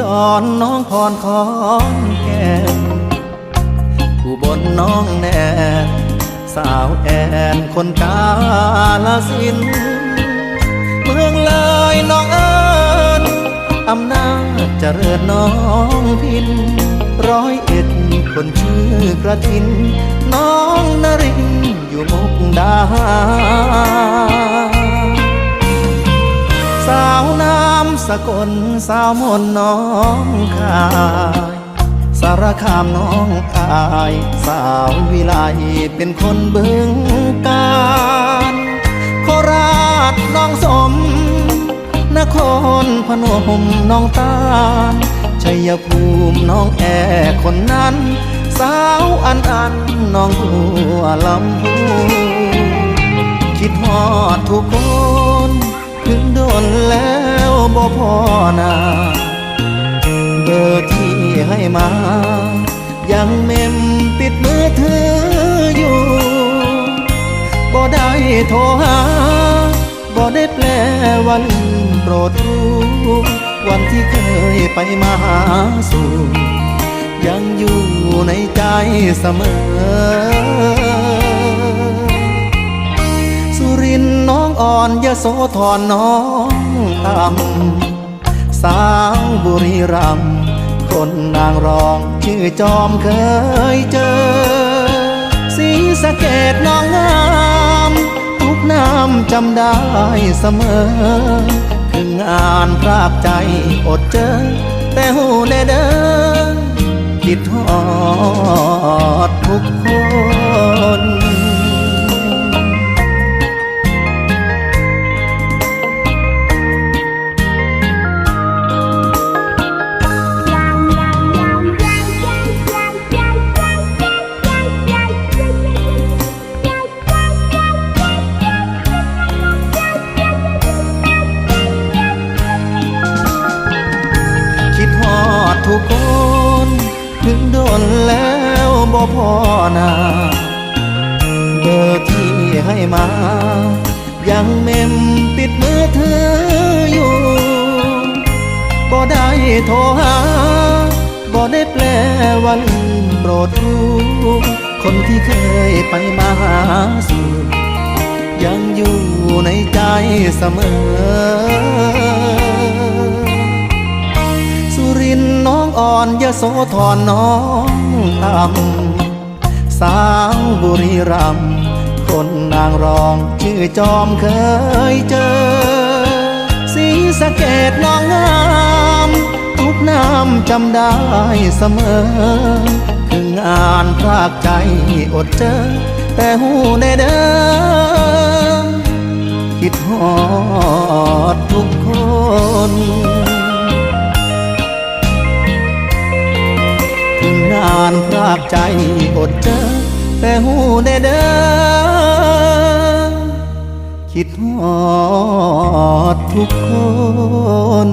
อุดรน้องพรขอนแก่นอุบลน้องแนนสาวแอนคนกาลสิน เมืองเลยน้องเอิญอำนาจเจริญน้องพิน ร้อยเอ็ดคนชื่อกระทิน น้องนรินอยู่มุกดา สาวน้ำ สกลสาวมนน้องคายสารคามน้องอาย สาววิไลเป็นคนบึงการโคราชน้องสม นครพนมน้องตาลชัยภูมิน้องแอคนนั้น สาวอันอันน้องบัวลำพู บ่พอนาเบอร์ที่ให้มา ยังเมมปิดมือถืออยู่บ่ได้โทรหาบ่ได้แปลว่าลืมโปรดรู้วันที่เคยไปมาหาสู่ยังอยู่ในใจเสมอ องอ่อนยโสธรน้องต่ำสาวบุรีรัมคนนางรองชื่อจอมเคยเจอ สีสะเกดน้องงามทุกน้ำจำได้เสมอคืองานพรากใจอดเจอ แต่หูแน่เด้อคิดฮอดทุกคน พอนาเบอร์ที่ให้มา ยังเมมติดมือถืออยู่บ่ได้โทรหาบ่ได้แปลว่าลืมโปรดรู้คนที่เคยไปมาหาสู่ยังอยู่ในใจเสมอ สุรินทร์น้องอ่อนยโสธรน้องตำ สาวบุรีรัมย์คนนางรองชื่อจอมเคยเจอ สีสะเกดน้องงามทุกน้ำจำได้เสมอ คืองานพรากใจอดเจอ แต่หูในเด้อ งงานพรากใจอดเจอแต่หูได้เด้อคิดหอดทุกคน